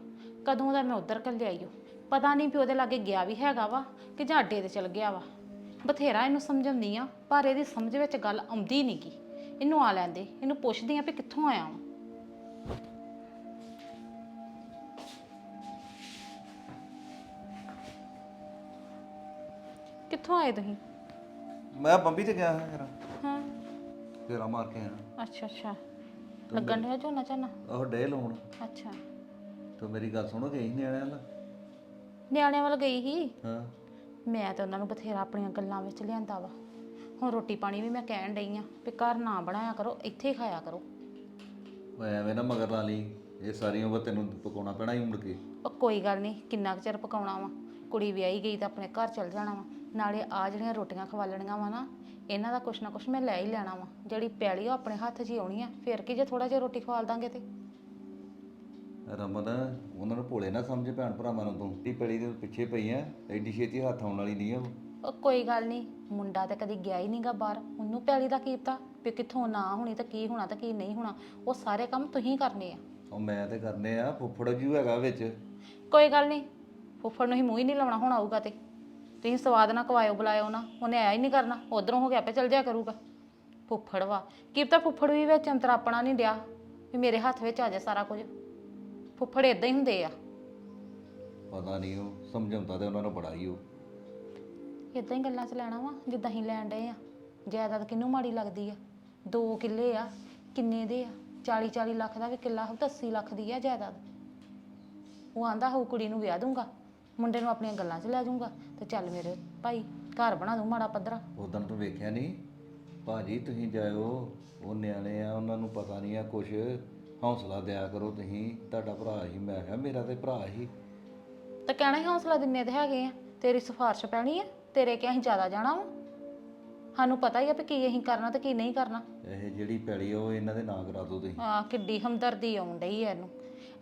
ਕਦੋਂ ਦਾ ਮੈਂ ਉਧਰ ਕੱਲਿਆ ਈ ਓ। ਪਤਾ ਨਹੀਂ ਵੀ ਉਹਦੇ ਲਾਗੇ ਗਿਆ ਵੀ ਹੈਗਾ ਵਾ ਕਿ ਜਾਂ ਅੱਡੇ ਤੇ ਚਲ ਗਿਆ ਵਾ। ਬਥੇਰਾ ਇਹਨੂੰ ਸਮਝਾਉਂਦੀ ਆ ਪਰ ਇਹਦੀ ਸਮਝ ਵਿੱਚ ਗੱਲ ਆਉਂਦੀ ਨਹੀਂਗੀ ਇਹਨੂੰ ਆ ਲੈਂਦੇ ਇਹਨੂੰ ਪੁੱਛਦੀ ਆ ਵੀ ਕਿੱਥੋਂ ਆਇਆ ਵਾਂ। ਕਿੱਥੋਂ ਆਏ ਤੁਸੀਂ? ਮੈਂ ਬੰਬੀ ਤੇ ਗਿਆ ਹਾਂ ਯਾਰ ਹਾਂ। ਫੇਰਾ ਮਾਰ ਕੇ ਆਇਆ। ਅੱਛਾ ਅੱਛਾ। ਲੱਗਣ ਡਿਆ ਝੋਨਾ ਝਾਨਾ? ਉਹ ਡੇ ਲਾਉਣ। ਅੱਛਾ। ਤੂੰ ਮੇਰੀ ਗੱਲ ਸੁਣੋ ਗਈ ਨਿਆਣਿਆਂ ਨਾਲ ਨਿਆਣਿਆਂ ਵੱਲ ਗਈ ਸੀ? ਹਾਂ। ਮੈਂ ਤਾਂ ਉਹਨਾਂ ਨੂੰ ਬਥੇਰਾ ਆਪਣੀਆਂ ਗੱਲਾਂ ਵਿੱਚ ਲਿਆਂਦਾ ਵਾ। ਹੁਣ ਰੋਟੀ ਪਾਣੀ ਵੀ ਮੈਂ ਕਹਿਣ ਡਈ ਆ ਵੀ ਘਰ ਨਾ ਬਣਾਇਆ ਕਰੋ ਇੱਥੇ ਹੀ ਖਾਇਆ ਕਰੋ। ਉਹ ਐਵੇਂ ਨਾ ਮਗਰ ਲਾ ਲਈ ਇਹ ਸਾਰੀ ਉਮਰ ਤੈਨੂੰ ਪਕਾਉਣਾ ਪੈਣਾ ਹੀ ਮੁੜ ਕੇ। ਉਹ ਕੋਈ ਗੱਲ ਨਹੀਂ ਕਿੰਨਾ ਕੁ ਚਿਰ ਪਕਾਉਣਾ ਵਾ। ਕੁੜੀ ਵਿਆਹੀ ਗਈ ਤਾਂ ਆਪਣੇ ਘਰ ਚਲ ਜਾਣਾ ਵਾ। ਨਾਲੇ ਆ ਜਿਹੜੀਆਂ ਰੋਟੀਆਂ ਖਵਾਲਣੀਆਂ ਵਾ ਨਾ ਇਹਨਾਂ ਦਾ ਕੁਛ ਨਾ ਕੁਛ ਮੈਂ ਲੈ ਹੀ ਲੈਣਾ ਵਾ। ਜਿਹੜੀ ਪੈਲੀ ਆ ਉਹ ਆਪਣੇ ਹੱਥ 'ਚ ਹੀ ਆਉਣੀ ਆ ਫਿਰ ਕੀ ਜੇ ਥੋੜਾ ਜਿਹਾ ਰੋਟੀ ਖਵਾਲ ਦਾਂਗੇ ਤੇ? ਰਮਨ ਉਹਨਾਂ ਨੂੰ ਭੋਲੇ ਨਾ ਸਮਝ ਭੈਣ ਭਰਾਵਾਂ ਨੂੰ ਤੂੰ। ਇਹ ਪੜੀ ਦੇ ਪਿੱਛੇ ਪਈ ਐ ਐਡੀ ਛੇਤੀ ਹੱਥ ਆਉਣ ਵਾਲੀ ਨਹੀਂ ਆ ਉਹ। ਉਹ ਕੋਈ ਗੱਲ ਨਹੀਂ ਮੁੰਡਾ ਤੇ ਕਦੀ ਗਿਆ ਹੀ ਨਹੀਂਗਾ ਬਾਹਰ। ਉਹਨੂੰ ਪੈਲੀ ਦਾ ਕੀ ਪਤਾ ਵੀ ਕਿੱਥੋਂ ਨਾ ਹੋਣੀ ਤੇ ਕੀ ਹੋਣਾ ਤੇ ਕੀ ਨਹੀਂ ਹੋਣਾ। ਉਹ ਸਾਰੇ ਕੰਮ ਤੁਸੀਂ ਕਰਨੇ ਆ। ਉਹ ਮੈਂ ਤੇ ਕਰਨੇ ਆ ਫੁੱਫੜ ਜੀ ਹੈਗਾ ਵਿੱਚ। ਕੋਈ ਗੱਲ ਨਹੀਂ ਫੁੱਫੜ ਨੂੰ ਹੀ ਮੂੰਹ ਹੀ ਨਹੀਂ ਲਾਉਣਾ ਹੁਣ ਆਊਗਾ ਤੇ। ਤੁਸੀਂ ਸਵਾਦ ਨਾ ਕਵਾਇਓ ਬੁਲਾਇਓ ਨਾ। ਉਹਨੇ ਆਇਆ ਹੀ ਨਹੀਂ ਕਰਨਾ। ਉਧਰੋਂ ਹੋ ਗਿਆ ਆਪੇ ਚਲ ਜਾਇਆ ਕਰੂਗਾ। ਫੁੱਫੜ ਵਾ। ਕੀ ਪਤਾ ਫੁੱਫੜ ਵੀ ਵਿੱਚ ਅੰਤਰ ਆਪਣਾ ਨਹੀਂ ਡਿਆ ਵੀ ਮੇਰੇ ਹੱਥ ਵਿੱਚ ਆ ਜਾ ਸਾਰਾ ਕੁਝ। ਫੁੱਫੜ ਇਦਾਂ ਹੀ ਹੁੰਦੇ ਆ। ਪਤਾ ਨਹੀਂ ਉਹ ਸਮਝਾਉਂਦਾ ਤੇ ਉਹਨਾਂ ਨੂੰ ਬੜਾ ਹੀ ਉਹ। ਇਦਾਂ ਹੀ ਗੱਲਾਂ 'ਚ ਲੈਣਾ ਵਾ ਜਿੱਦਾਂ ਹੀ ਲੈਣ ਡਏ ਆ। ਜਾਇਦਾਦ ਕਿਹਨੂੰ ਮਾੜੀ ਲੱਗਦੀ ਆ? ਦੋ ਕਿੱਲੇ ਆ ਕਿੰਨੇ ਦੇ ਆ? 40 40 ਲੱਖ ਦਾ ਵੀ ਕਿੱਲਾ ਹੋਊ ਤਾਂ 80 ਲੱਖ ਦੀ ਆ ਜਾਇਦਾਦ। ਉਹ ਆਂਦਾ ਹੋਊ ਕੁੜੀ ਨੂੰ ਵਿਆਹ ਦੂੰਗਾ ਮੁੰਡੇ ਨੂੰ ਆਪਣੀਆਂ ਗੱਲਾਂ 'ਚ ਲੈ ਜਾਊਂਗਾ। ਤੇ ਚੱਲ ਮੇਰੇ ਭਾਈ ਘਰ ਬਣਾ ਦੂੰ ਮਾੜਾ ਪੱਧਰਾ। ਉਦੋਂ ਤੂੰ ਵੇਖਿਆ ਨਹੀਂ ਭਾਜੀ ਤੁਸੀਂ ਜਾਇਓ ਉਹ ਨਿਆਣੇ ਆ ਉਹਨਾਂ ਨੂੰ ਪਤਾ ਨਹੀਂ ਆ ਕੁਛ। ਹੌਸਲਾ ਦਿਆ ਕਰੋ ਤੁਸੀਂ ਤੁਹਾਡਾ ਭਰਾ ਹੀ ਮੈਂ ਕਿਹਾ ਮੇਰਾ ਤੇ ਭਰਾ ਹੀ। ਤਾਂ ਕਹਿਣਾ ਹੀ ਹੌਸਲਾ ਦਿੰਨੇ ਤੇ ਹੈਗੇ ਆ ਤੇਰੀ ਸਿਫਾਰਿਸ਼ ਪੈਣੀ ਆ ਤੇਰੇ ਕਿ ਅਸੀਂ ਜ਼ਿਆਦਾ ਜਾਣਾ ਵਾ? ਸਾਨੂੰ ਪਤਾ ਹੀ ਆ ਵੀ ਕੀ ਅਸੀਂ ਕਰਨਾ ਤੇ ਕੀ ਨਹੀਂ ਕਰਨਾ। ਇਹ ਜਿਹੜੀ ਪੈਲੀ ਆ ਉਹ ਇਹਨਾਂ ਦੇ ਨਾਂ ਕਰਾ ਦਿਓ ਤੁਸੀਂ। ਆ ਕਿੱਡੀ ਹਮਦਰਦੀ ਆਉਣ ਡਈ ਐ ਇਹਨੂੰ।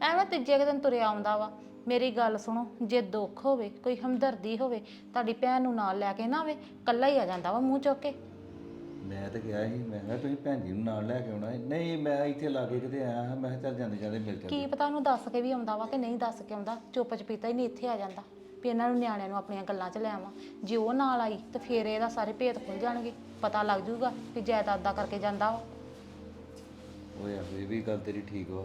ਐਵੇਂ ਤੀਜੇ ਕੁ ਦਿਨ ਤੁਰਿਆ ਆਉਂਦਾ ਵਾ। ਮੇਰੀ ਗੱਲ ਸੁਣੋ ਜੇ ਦੁੱਖ ਹੋਵੇ ਕੋਈ ਹਮਦਰਦੀ ਹੋਵੇ ਤੁਹਾਡੀ ਭੈਣ ਨੂੰ ਨਾਲ ਲੈ ਕੇ ਨਾ ਆਵੇ ਕੱਲਾ ਹੀ ਆ ਜਾਂਦਾ ਵਾ ਮੂੰਹ ਚੁੱਕ ਕੇ। ਮੈਂ ਤਾਂ ਕਿਹਾ ਸੀ ਮੈਂ ਕਿਹਾ ਤੁਸੀਂ ਭੈਣ ਜੀ ਨੂੰ ਨਾਲ ਲੈ ਕੇ ਆਉਣਾ। ਨਹੀਂ ਮੈਂ ਇੱਥੇ ਲਾਗੇ ਕਿਤੇ ਆਇਆ ਹਾਂ ਮੈਂ ਕਿਹਾ ਚੱਲ ਜਾਂਦੇ ਜਾਂਦੇ ਮਿਲ ਜਾਂਦੇ ਕੀ ਪਤਾ ਉਹਨੂੰ ਦੱਸ ਕੇ ਵੀ ਆਉਂਦਾ ਵਾ ਕਿ ਨਹੀਂ ਦੱਸ ਕੇ ਆਉਂਦਾ ਚੁੱਪ ਚਪੀਤਾ ਹੀ ਨਹੀਂ ਇੱਥੇ ਆ ਜਾਂਦਾ ਵੀ ਇਹਨਾਂ ਨੂੰ ਨਿਆਣਿਆਂ ਨੂੰ ਆਪਣੀਆਂ ਗੱਲਾਂ 'ਚ ਲੈ ਆਵਾਂ। ਜੇ ਉਹ ਨਾਲ ਆਈ ਤਾਂ ਫੇਰ ਇਹਦਾ ਸਾਰੇ ਭੇਤ ਖੁੱਲ ਜਾਣਗੇ ਪਤਾ ਲੱਗ ਜਾਊਗਾ ਕਿ ਜਾਇਦਾਦ ਦਾ ਕਰਕੇ ਜਾਂਦਾ ਵਾ। ਓਏ ਆਹੋ, ਇਹ ਵੀ ਗੱਲ ਤੇਰੀ ਠੀਕ ਵਾ।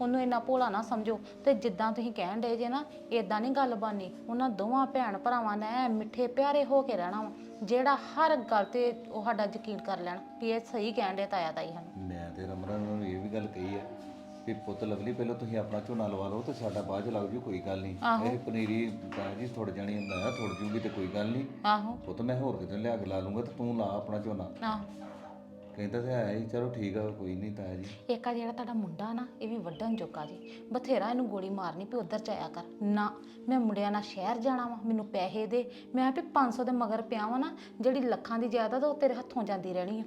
ਉਹਨੂੰ ਇੰਨਾ ਭੋਲਾ ਨਾ ਸਮਝੋ। ਤੇ ਜਿੱਦਾਂ ਤੁਸੀਂ ਕਹਿਣ ਡਏ ਜੇ ਨਾ ਇਦਾਂ ਨਹੀਂ ਗੱਲ ਬਾਨੀ। ਉਹਨਾਂ ਦੋਵਾਂ ਭੈਣ ਭਰਾਵਾਂ ਨੇ ਐਂ ਮਿੱਠੇ ਪਿਆਰੇ ਹੋ ਕੇ ਰਹਿਣਾ ਵਾ ਜਿਹੜਾ ਹਰ ਗੱਲ ਤੇ ਉਹ ਸਾਡਾ ਯਕੀਨ ਕਰ ਲੈਣ ਵੀ ਇਹ ਸਹੀ ਕਹਿਣ ਦੇ ਤਾਇਆ ਤਾਈ ਹਨ। ਮੈਂ ਤੇ ਰਮਨ ਨੂੰ ਇਹ ਵੀ ਗੱਲ ਕਹੀ ਹੈ ਵੀ ਪੁੱਤ ਲਵਲੀ ਪਹਿਲਾਂ ਤੁਸੀਂ ਆਪਣਾ ਝੋਨਾ ਲਵਾ ਲਓ ਤੇ ਸਾਡਾ ਬਾਅਦ ਚ ਲੱਗ ਜੂ ਕੋਈ ਗੱਲ ਨਹੀਂ। ਇਹ ਪਨੀਰੀ ਤਾਂ ਜੀ ਥੋੜ ਜਾਣੀ ਹੁੰਦਾ ਥੋੜ ਜੂਗੀ ਤੇ ਕੋਈ ਗੱਲ ਨਹੀਂ। ਆਹੋ। ਪੁੱਤ ਮੈਂ ਹੋਰ ਕਿਤੇ ਲਿਆ ਕੇ ਲਾ ਲੂੰਗਾ ਤੇ ਤੂੰ ਲਾ ਆਪਣਾ ਝੋਨਾ। ਆਹੋ। ਕਹਿੰਦਾ ਤੇ ਹੈ ਹੀ ਚਲੋ ਠੀਕ ਆ ਕੋਈ ਨਹੀਂ ਤਾਇਆ ਜੀ। ਇੱਕ ਆ ਜਿਹੜਾ ਤੁਹਾਡਾ ਮੁੰਡਾ ਨਾ ਇਹ ਵੀ ਵੱਡਣ ਜੋਗਾ ਜੀ। ਬਥੇਰਾ ਇਹਨੂੰ ਗੋਲੀ ਮਾਰਨੀ ਵੀ ਉਧਰ ਜਾਇਆ ਕਰ। ਨਾ ਮੈਂ ਮੁੰਡਿਆਂ ਨਾਲ ਸ਼ਹਿਰ ਜਾਣਾ ਵਾ ਮੈਨੂੰ ਪੈਸੇ ਦੇ। ਮੈਂ ਵੀ 500 ਦੇ ਮਗਰ ਪਿਆ ਵਾਂ ਨਾ ਜਿਹੜੀ ਲੱਖਾਂ ਦੀ ਜਾਇਦਾਦ ਉਹ ਤੇਰੇ ਹੱਥੋਂ ਜਾਂਦੀ ਰਹਿਣੀ ਆ।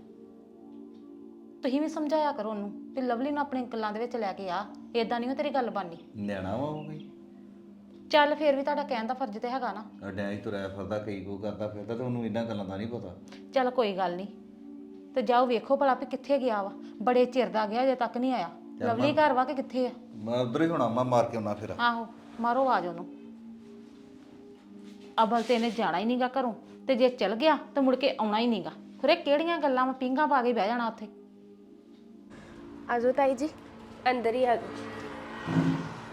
ਤੁਸੀਂ ਵੀ ਸਮਝਾਇਆ ਕਰੋ ਉਹਨੂੰ ਵੀ ਲਵਲੀ ਨੂੰ ਆਪਣੀਆਂ ਗੱਲਾਂ ਦੇ ਵਿੱਚ ਲੈ ਕੇ ਆ। ਏਦਾਂ ਨਹੀਂ ਉਹ ਤੇਰੀ ਗੱਲ ਬਣਨੀ। ਨਿਆਣਾ ਵਾ ਉਹ ਵੀ। ਚੱਲ ਫੇਰ ਵੀ ਤੁਹਾਡਾ ਕਹਿਣ ਦਾ ਫਰਜ਼ ਤੇ ਹੈਗਾ ਨਾ। ਅਡਿਆ ਹੀ ਤੁਰਿਆ ਫਿਰਦਾ ਕਈ ਕੋ ਕਰਦਾ ਫਿਰਦਾ ਤੇ ਉਹਨੂੰ ਇਹਨਾਂ ਗੱਲਾਂ ਦਾ ਨਹੀਂ ਪਤਾ। ਚੱਲ ਕੋਈ ਗੱਲ ਨਹੀਂ। ਤੇ ਜਾਓ ਵੇਖੋ ਭਲਾ ਵੀ ਕਿੱਥੇ ਗਿਆ ਵਾ। ਬੜੇ ਚਿਰ ਦਾ ਗਿਆ ਅਜੇ ਤੱਕ ਨਹੀਂ ਆਇਆ। ਲਵਲੀ ਘਰ ਵਾ ਕਿ ਕਿੱਥੇ ਆ? ਮੈਂ ਉਧਰ ਹੀ ਹੋਣਾ ਮੈਂ ਮਾਰ ਕੇ ਆਉਣਾ ਫਿਰ। ਆਹੋ ਮਾਰੋ ਆਜ ਉਹਨੂੰ। ਅਬਲ ਤੇ ਇਹਨੇ ਜਾਣਾ ਹੀ ਨਹੀਂਗਾ ਘਰੋਂ ਤੇ ਜੇ ਚਲ ਗਿਆ ਤਾਂ ਮੁੜ ਕੇ ਆਉਣਾ ਹੀ ਨਹੀਂਗਾ ਖਰੇ ਕਿਹੜੀਆਂ ਗੱਲਾਂ ਮੈਂ ਪਿੰਗਾ ਪਾ ਕੇ ਬਹਿ ਜਾਣਾ ਉੱਥੇ? ਆਜੋ ਤਾਈ ਜੀ ਅੰਦਰ ਹੀ ਆਜੋ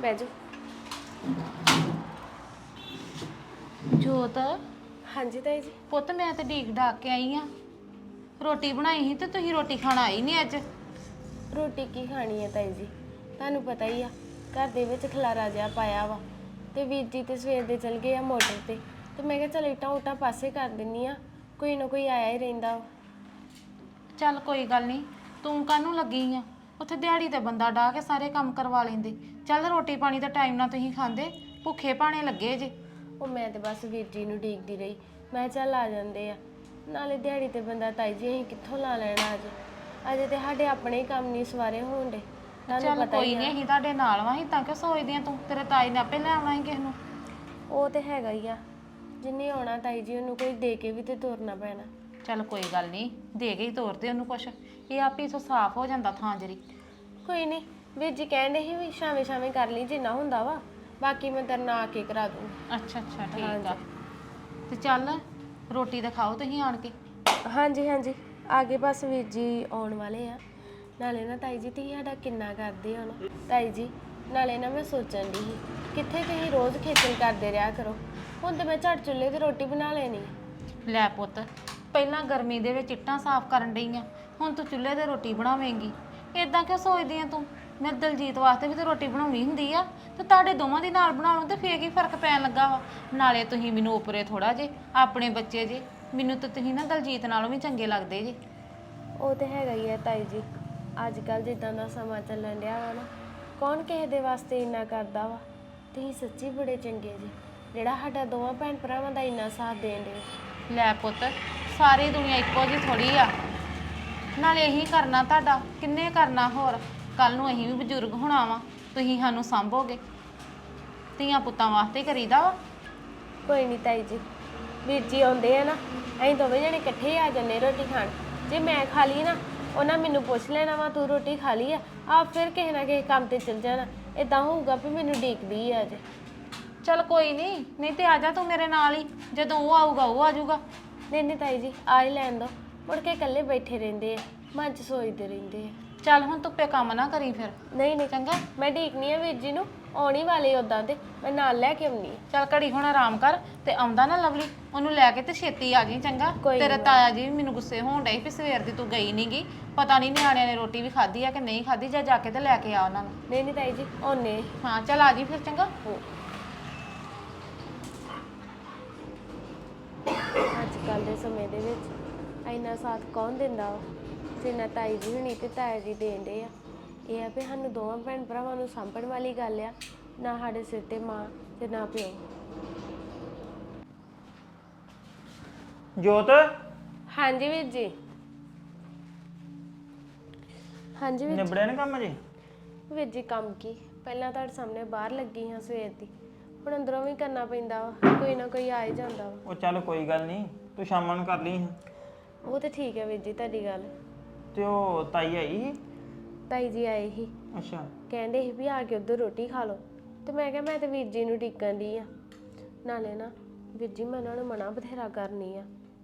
ਬਹਿ ਜਾਓ। ਜੋਤ? ਹਾਂਜੀ ਤਾਈ ਜੀ। ਪੁੱਤ ਮੈਂ ਤੇ ਢੀਕ ਢਾਕ ਕੇ ਆਈ ਆ। ਰੋਟੀ ਬਣਾਈ ਸੀ ਤੇ ਤੁਸੀਂ ਰੋਟੀ ਖਾਣ ਆਈ ਨਹੀਂ ਅੱਜ? ਰੋਟੀ ਕੀ ਖਾਣੀ ਹੈ ਤਾਈ ਜੀ? ਤੁਹਾਨੂੰ ਪਤਾ ਹੀ ਆ ਘਰ ਦੇ ਵਿੱਚ ਖਲਾਰਾ ਜਿਹਾ ਪਾਇਆ ਵਾ। ਤੇ ਵੀਰ ਜੀ ਤੇ ਸਵੇਰ ਦੇ ਚਲ ਗਏ ਆ ਮੋਟਰ ਤੇ। ਤੇ ਮੈਂ ਕਿਹਾ ਚਲ ਇਟਾਂ ਉਟਾਂ ਪਾਸੇ ਕਰ ਦਿੰਨੀ ਆ ਕੋਈ ਨਾ ਕੋਈ ਆਇਆ ਹੀ ਰਹਿੰਦਾ ਵਾ। ਚੱਲ ਕੋਈ ਗੱਲ ਨਹੀਂ ਤੂੰ ਕਾਹਨੂੰ ਲੱਗੀ ਆ? ਉੱਥੇ ਦਿਹਾੜੀ ਤੇ ਬੰਦਾ ਡਾ ਕੇ ਸਾਰੇ ਕੰਮ ਕਰਵਾ ਲੈਂਦੇ। ਚੱਲ ਰੋਟੀ ਪਾਣੀ ਦਾ ਟਾਈਮ ਨਾਲ ਤੁਸੀਂ ਖਾਂਦੇ ਭੁੱਖੇ ਭਾਣੇ ਲੱਗੇ ਜੇ। ਉਹ ਮੈਂ ਤੇ ਬਸ ਵੀਰ ਜੀ ਨੂੰ ਡੀਕਦੀ ਰਹੀ। ਮੈਂ ਕਿਹਾ ਚੱਲ ਆ ਜਾਂਦੇ ਆ। ਨਾਲੇ ਦਿਹਾੜੀ ਤੇ ਬੰਦਾ ਤਾਈ ਜੀ ਅਸੀਂ ਕਿੱਥੋਂ ਲਾ ਲੈਣਾ ਅੱਜ? ਅਜੇ ਤੇ ਸਾਡੇ ਆਪਣੇ ਹੀ ਕੰਮ ਨਹੀਂ ਸਵਾਰੇ ਹੋਣ ਦੇ। ਤੁਹਾਨੂੰ ਚੱਲ ਪਤਾ ਹੀ ਕੋਈ ਨਹੀਂ ਅਸੀਂ ਤੁਹਾਡੇ ਨਾਲ ਵਾਂ ਅਸੀਂ ਤਾਂ ਕਿ ਸੋਚਦੇ ਆ ਤੂੰ? ਤੇਰੇ ਤਾਈ ਨੇ ਆਪੇ ਲੈ ਆਉਣਾ ਸੀ ਕਿਸ ਨੂੰ। ਉਹ ਤੇ ਹੈਗਾ ਹੀ ਆ। ਜਿੰਨੇ ਆਉਣਾ ਤਾਈ ਜੀ ਉਹਨੂੰ ਕੋਈ ਦੇ ਕੇ ਵੀ ਤੇ ਤੁਰਨਾ ਪੈਣਾ। ਚੱਲ ਕੋਈ ਗੱਲ ਨਹੀਂ ਦੇ ਗਈ ਤੋਰ ਦੇ ਉਹਨੂੰ ਕੁਛ। ਇਹ ਆਪੇ ਤੋਂ ਸਾਫ਼ ਹੋ ਜਾਂਦਾ ਥਾਂ ਜਰੀ। ਕੋਈ ਨਹੀਂ ਵੀਰ ਜੀ ਕਹਿੰਦੇ ਸੀ ਵੀ ਸ਼ਾਵੇਂ ਸ਼ਾਵੇਂ ਕਰ ਲਈ ਜਿੰਨਾ ਹੁੰਦਾ ਵਾ। ਬਾਕੀ ਮੈਂ ਤੇਰੇ ਨਾਲ ਆ ਕੇ ਕਰਾ ਦੂੰਗੀ। ਅੱਛਾ ਅੱਛਾ ਠੀਕ ਆ। ਤੇ ਚੱਲ ਰੋਟੀ ਤਾਂ ਖਾਓ ਤੁਸੀਂ ਆਣ ਕੇ। ਹਾਂਜੀ ਹਾਂਜੀ। ਆਗੇ ਬਸ ਵੀਰ ਜੀ ਆਉਣ ਵਾਲੇ ਆ। ਨਾਲੇ ਨਾ ਤਾਈ ਜੀ ਤੁਸੀਂ ਸਾਡਾ ਕਿੰਨਾ ਕਰਦੇ ਹੋ ਨਾ। ਤਾਈ ਜੀ ਨਾਲੇ ਨਾ ਮੈਂ ਸੋਚਣ ਦੀ ਸੀ ਕਿੱਥੇ ਤੁਸੀਂ ਰੋਜ਼ ਖੇਚਲ ਕਰਦੇ ਰਿਹਾ ਕਰੋ। ਹੁਣ ਤੇ ਮੈਂ ਝੱਟ ਚੁੱਲ੍ਹੇ ਤੇ ਰੋਟੀ ਬਣਾ ਲੈਣੀ। ਲੈ ਪੁੱਤ ਪਹਿਲਾਂ ਗਰਮੀ ਦੇ ਵਿੱਚ ਇੱਟਾਂ ਸਾਫ਼ ਕਰਨ ਡਈ ਆ ਹੁਣ ਤੂੰ ਚੁੱਲ੍ਹੇ ਤੇ ਰੋਟੀ ਬਣਾਵੇਂਗੀ। ਇਦਾਂ ਕਿਉਂ ਸੋਚਦੀ ਆ ਤੂੰ? ਮੈਂ ਦਲਜੀਤ ਵਾਸਤੇ ਵੀ ਤੇ ਰੋਟੀ ਬਣਾਉਣੀ ਹੁੰਦੀ ਆ। ਤੇ ਤੁਹਾਡੇ ਦੋਵਾਂ ਦੀ ਨਾਲ ਬਣਾ ਲਓ ਤੇ ਫੇਰ ਕੀ ਫ਼ਰਕ ਪੈਣ ਲੱਗਾ ਵਾ? ਨਾਲੇ ਤੁਸੀਂ ਮੈਨੂੰ ਉਪਰੇ ਥੋੜਾ ਜੇ ਆਪਣੇ ਬੱਚੇ ਜੇ। ਮੈਨੂੰ ਤਾਂ ਤੁਸੀਂ ਨਾ ਦਲਜੀਤ ਨਾਲੋਂ ਵੀ ਚੰਗੇ ਲੱਗਦੇ ਜੇ। ਉਹ ਤੇ ਹੈਗਾ ਹੀ ਆ ਤਾਈ ਜੀ। ਅੱਜ ਕੱਲ ਜਿੱਦਾਂ ਦਾ ਸਮਾਂ ਚੱਲਣ ਡਿਆ ਵਾ ਨਾ ਕੌਣ ਕਿਸੇ ਦੇ ਵਾਸਤੇ ਇੰਨਾ ਕਰਦਾ ਵਾ? ਤੁਸੀਂ ਸੱਚੀ ਬੜੇ ਚੰਗੇ ਜੀ। ਜਿਹੜਾ ਸਾਡਾ ਦੋਵਾਂ ਭੈਣ ਭਰਾਵਾਂ ਦਾ ਇੰਨਾ ਸਾਥ ਦੇਣ ਦੇ ਲੈ ਪੁੱਤ ਸਾਰੀ ਦੁਨੀਆ ਇੱਕੋ ਜਿਹੀ ਥੋੜੀ ਆ। ਨਾਲੇ ਇਹੀ ਕਰਨਾ ਤੁਹਾਡਾ ਕਿੰਨੇ ਕਰਨਾ ਹੋਰ? ਕੱਲ ਨੂੰ ਅਸੀਂ ਵੀ ਬਜ਼ੁਰਗ ਹੋਣਾ ਵਾ ਤੁਸੀਂ ਸਾਨੂੰ ਸੰਭੋਗੇ? ਧੀਆਂ ਪੁੱਤਾਂ ਵਾਸਤੇ ਕਰੀਦਾ ਵਾ? ਕੋਈ ਨਹੀਂ ਤਾਈ ਜੀ ਵੀਰ ਜੀ ਆਉਂਦੇ ਆ ਨਾ ਅਸੀਂ ਦੋਵੇਂ ਜਣੇ ਇਕੱਠੇ ਆ ਜੰਨੇ ਰੋਟੀ ਖਾਣ। ਜੇ ਮੈਂ ਖਾ ਲਈ ਨਾ ਉਹਨਾਂ ਮੈਨੂੰ ਪੁੱਛ ਲੈਣਾ ਵਾ ਤੂੰ ਰੋਟੀ ਖਾ ਲਈ ਆ ਆਪ ਫਿਰ ਕਿਸੇ ਨਾ ਕਿਸੇ ਕੰਮ ਤੇ ਚਲ ਜਾਣਾ। ਇਦਾਂ ਹੋਊਗਾ ਵੀ ਮੈਨੂੰ ਡੀਕਦੀ ਆ ਅੱਜ। ਚਲ ਕੋਈ ਨਹੀਂ ਨਹੀਂ ਤੇ ਆ ਜਾ ਤੂੰ ਮੇਰੇ ਨਾਲ ਹੀ ਜਦੋਂ ਉਹ ਆਊਗਾ ਉਹ ਆ ਜਾਊਗਾ। ਨਹੀਂ ਨਹੀਂ ਤਾਈ ਜੀ ਆ ਹੀ ਲੈਣ ਦੋ ਮੁੜ ਕੇ ਇਕੱਲੇ ਬੈਠੇ ਰਹਿੰਦੇ ਆ ਮਨ ਚ ਸੋਚਦੇ ਰਹਿੰਦੇ ਆ। ਚੱਲ ਹੁਣ ਧੁੱਪੇ ਕੰਮ ਨਾ ਕਰੀ ਫਿਰ। ਨਹੀਂ ਨਹੀਂ। ਚੰਗਾ? ਮੈਂ ਢੀਕਨੀ ਆ ਵੀਰ ਜੀ ਨੂੰ। ਆਉਣੀ ਵਾਲੇ ਉਦਾਂ ਤੇ ਮੈਂ ਨਾਲ ਲੈ ਕੇ ਆਉਣੀ ਚੱਲ ਘੜੀ ਹੁਣ ਆਰਾਮ ਕਰ ਤੇ ਆਉਂਦਾ ਨਾ ਲਵਲੀ। ਉਹਨੂੰ ਲੈ ਕੇ ਤੇ ਛੇਤੀ ਆ ਜੀ ਚੰਗਾ? ਕੋਈ ਤੇਰੇ ਤਾਇਆ ਜੀ ਵੀ ਮੈਨੂੰ ਗੁੱਸੇ ਹੋਣ ਡਏ ਵੀ ਸਵੇਰ ਦੀ ਤੂੰ ਗਈ ਨਹੀਂਗੀ ਪਤਾ ਨਹੀਂ ਨਿਆਣਿਆਂ ਨੇ ਰੋਟੀ ਵੀ ਖਾਧੀ ਆ ਕਿ ਨਹੀਂ ਖਾਧੀ ਜਾਂ ਜਾ ਕੇ ਤੇ ਲੈ ਕੇ ਆ ਉਹਨਾਂ ਨੂੰ। ਨਹੀਂ ਨਹੀਂ ਤਾਈ ਜੀ ਆਉਣੇ ਹਾਂ ਚੱਲ ਆ ਜੀ ਫਿਰ ਚੰਗਾ? ਅੱਜ ਕੱਲ ਦੇ ਸਮੇਂ ਦੇ ਵਿੱਚ ਇੰਨਾ ਸਾਥ ਕੌਣ ਦਿੰਦਾ ਵਾ? ਜਿੰਨਾ ਤਾਈ ਜੀ ਹੁਣੀ ਤੇ ਤਾਇਆ ਜੀ ਦੇਂਦੇ ਆ। ਇਹ ਆ ਵੀ ਸਾਨੂੰ ਦੋਵਾਂ ਭੈਣ ਭਰਾਵਾਂ ਨੂੰ ਸਾਂਭਣ ਵਾਲੀ ਗੱਲ ਆ ਨਾ ਸਾਡੇ ਸਿਰ ਤੇ ਮਾਂ ਤੇ ਨਾ ਪਿਓ। ਜੋਤ? ਹਾਂਜੀ ਵੀਰ ਜੀ। ਹਾਂਜੀ ਵੀਰ ਨਿਬੜਿਆ ਨੀ ਕੰਮ ਜੀ ਵੀਰ ਜੀ ਕੰਮ ਕੀ? ਪਹਿਲਾਂ ਤੁਹਾਡੇ ਸਾਹਮਣੇ ਬਾਹਰ ਲੱਗੀ ਹਾਂ ਸਵੇਰ ਦੀ। ਹੁਣ ਅੰਦਰੋਂ ਵੀ ਕਰਨਾ ਪੈਂਦਾ ਵਾ ਕੋਈ ਨਾ ਕੋਈ ਆ ਹੀ ਜਾਂਦਾ ਵਾ। ਉਹ ਚੱਲ ਕੋਈ ਗੱਲ ਨਹੀਂ ਤੂੰ ਸ਼ਾਮਾਂ ਨੂੰ ਕਰ ਲਈ ਉਹ ਤੇ ਠੀਕ ਹੈ ਵੀਰ ਜੀ ਤੁਹਾਡੀ ਗੱਲ। ਤੇ ਉਹ ਤਾਈ ਆਈ ਸੀ? ਤਾਈ ਜੀ ਆਏ ਸੀ। ਅੱਛਾ। ਕਹਿੰਦੇ ਸੀ ਵੀ ਆ ਕੇ ਉਧਰ ਰੋਟੀ ਖਾ ਲਓ। ਤੇ ਮੈਂ ਕਿਹਾ ਮੈਂ ਤੇ ਵੀਰ ਜੀ ਨੂੰ ਟਿਕਣ ਦੀ ਆ। ਨਾਲੇ ਨਾ ਵੀਰ ਜੀ ਮੈਂ ਉਹਨਾਂ ਨੂੰ ਮਨਾ ਬਥੇਰਾ ਕਰਨੀ ਆ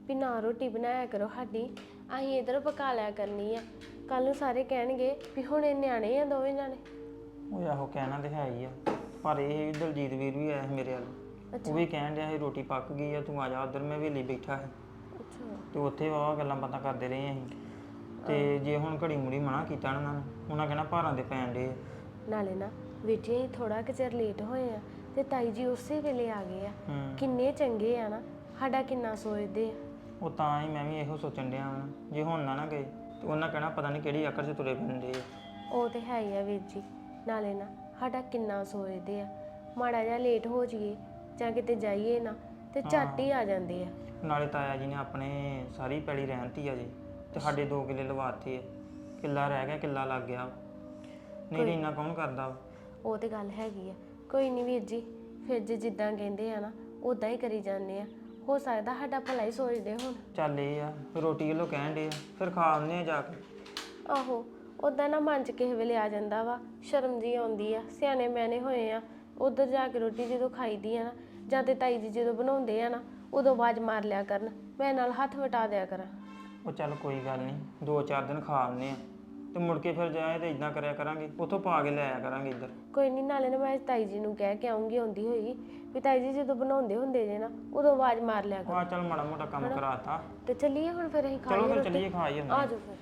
ਵੀ ਨਾ ਰੋਟੀ ਬਣਾਇਆ ਕਰੋ ਸਾਡੀ। ਅਸੀਂ ਇਧਰ ਪਕਾ ਲਿਆ ਕਰਨੀ ਆ। ਕੱਲ ਨੂੰ ਸਾਰੇ ਕਹਿਣਗੇ ਵੀ ਹੁਣ ਇਹ ਨਿਆਣੇ ਆ ਦੋਵੇਂ ਜਾਣੇ। ਉਹ ਆਹੋ ਕਹਿਣਾ ਤੇ ਹੈ ਹੀ ਆ। ਪਰ ਇਹ ਦਲਜੀਤ ਵੀਰ ਵੀ ਆਇਆ ਸੀ ਮੇਰੇ ਵੱਲ। ਉਹ ਵੀ ਕਹਿਣ ਡਿਆ ਸੀ ਰੋਟੀ ਪੱਕ ਗਈ ਆ ਤੂੰ ਆ ਜਾ ਉਧਰ ਮੈਂ ਵੇਲੀ ਬੈਠਾ ਸੀ। ਅੱਛਾ। ਤੇ ਉੱਥੇ ਵਾਵਾ ਗੱਲਾਂ ਬਾਤਾਂ ਕਰਦੇ ਰਹੇ ਅਸੀਂ। ਤੇ ਜੇ ਹੁਣ ਘੜੀ ਮੁੜੀ ਮਨਾ ਕੀਤਾ ਨਾ ਉਹਨਾਂ ਨੂੰ ਉਹਨਾਂ ਕਹਿਣਾ ਭਾਰਾਂ ਦੇ ਪੈਣ ਦੇ ਨਾਲੇ ਨਾ ਵੀਰ ਜੀ ਥੋੜਾ ਕੁ ਚਿਰ ਲੇਟ ਹੋਏ ਆ ਤੇ ਤਾਈ ਜੀ ਉਸੇ ਵੇਲੇ ਆ ਗਏ ਆ। ਹੂੰ। ਕਿੰਨੇ ਚੰਗੇ ਆ ਨਾ ਸਾਡਾ ਕਿੰਨਾ ਸੋਚਦੇ ਆ। ਉਹ ਤਾਂ ਹੀ ਮੈਂ ਵੀ ਇਹੋ ਸੋਚਣ ਡਿਆ ਹਾਂ ਜੇ ਹੁਣ ਨਾ ਨਾ ਗਏ ਤੇ ਉਹਨਾਂ ਕਹਿਣਾ ਪਤਾ ਨਹੀਂ ਕਿਹੜੀ ਅੱਖਰ 'ਚ ਤੁਰੇ ਫਿਰਦੇ ਆ। ਉਹ ਤੇ ਹੈ ਹੀ ਆ ਵੀਰ ਜੀ ਨਾਲੇ ਨਾ ਸਾਡਾ ਕਿੰਨਾ ਸੋਚਦੇ ਆ। ਮਾੜਾ ਜਿਹਾ ਲੇਟ ਹੋ ਜਾਈਏ ਜਾਂ ਕਿਤੇ ਜਾਈਏ ਨਾ ਤੇ ਝੱਟ ਹੀ। ਆ ਜਾਂਦੇ ਆ। ਨਾਲੇ ਤਾਇਆ ਜੀ ਨੇ ਆਪਣੇ ਸਾਰੀ ਪੈਲੀ ਰਹਿਣਤੀ ਆ ਜੀ। ਤੇ ਸਾਡੇ 2 ਕਿੱਲੇ ਲਵਾਤੇ ਆ। ਕਿੱਲਾ ਰਹਿ ਗਿਆ ਕਿੱਲਾ ਲੱਗ ਗਿਆ। ਨਹੀਂ ਤੇ ਇੰਨਾ ਕੌਣ ਕਰਦਾ? ਵਾ? ਉਹ ਤੇ ਗੱਲ ਹੈਗੀ ਆ। ਕੋਈ ਨਹੀਂ ਵੀਰ ਜੀ ਫਿਰ ਜੇ ਜਿੱਦਾਂ ਕਹਿੰਦੇ ਆ ਨਾ ਉਦਾਂ ਹੀ ਕਰੀ ਜਾਂਦੇ ਆ। ਹੋ ਸਕਦਾ ਸਾਡਾ ਭਲਾ ਹੀ ਸੋਚਦੇ ਹੁਣ। ਚੱਲ ਇਹ ਆ ਰੋਟੀ ਵੱਲੋਂ ਕਹਿਣ ਦੇ ਆ ਫਿਰ ਖਾ ਆਉਂਦੇ ਆ ਜਾ ਕੇ। ਆਹੋ ਉਦਾਂ ਨਾ ਮਨ ਚ ਕਿਸੇ ਵੇਲੇ ਆ ਜਾਂਦਾ ਵਾ। ਸ਼ਰਮ ਜੀ ਆਉਂਦੀ ਆ ਸਿਆਣੇ ਮੈਨੇ ਹੋਏ ਆ। ਉਧਰ ਜਾ ਕੇ ਰੋਟੀ ਜਦੋਂ ਖਾਈਦੀ ਆ ਨਾ ਜਾਂ ਤੇ ਤਾਈ ਜੀ ਜਦੋਂ ਬਣਾਉਂਦੇ ਆ ਨਾ ਉਦੋਂ ਆਵਾਜ਼ ਮਾਰ ਲਿਆ ਕਰਨ। ਮੈਂ ਨਾਲ ਹੱਥ ਵਟਾ ਦਿਆ ਕਰਾਂ। ਉਹ ਚੱਲ ਕੋਈ ਗੱਲ ਨਹੀਂ ਦੋ ਚਾਰ ਦਿਨ ਖਾ ਆਉਂਦੇ ਆ ਤੇ ਮੁੜ ਕੇ ਫਿਰ ਜਾਏ ਤੇ ਇਦਾਂ ਕਰਿਆ ਕਰਾਂਗੇ ਉੱਥੋਂ ਪਾ ਕੇ ਲੈ ਆਇਆ ਕਰਾਂਗੇ ਇੱਧਰ। ਕੋਈ ਨਹੀਂ ਨਾਲੇ ਨਾ ਮੈਂ ਤਾਈ ਜੀ ਨੂੰ ਕਹਿ ਕੇ ਆਉਂਗੀ ਆਉਂਦੀ ਹੋਈ ਵੀ ਤਾਈ ਜੀ ਜਦੋਂ ਬਣਾਉਂਦੇ ਹੁੰਦੇ ਜੇ ਨਾ ਉਦੋਂ ਆਵਾਜ਼ ਮਾਰ ਲਿਆ ਕਰੋ। ਆ ਚੱਲ ਮਾੜਾ ਮੋਟਾ ਕੰਮ ਕਰਾਤਾ। ਤੇ ਚੱਲੀਏ ਹੁਣ ਫਿਰ ਅਸੀਂ ਚਲੋ ਖਾਈਏ ਫਿਰ ਰੋਟੀ? ਚੱਲੀਏ ਖਾਈ ਜਾਂਦੇ ਆ ਜਾਓ ਫਿਰ।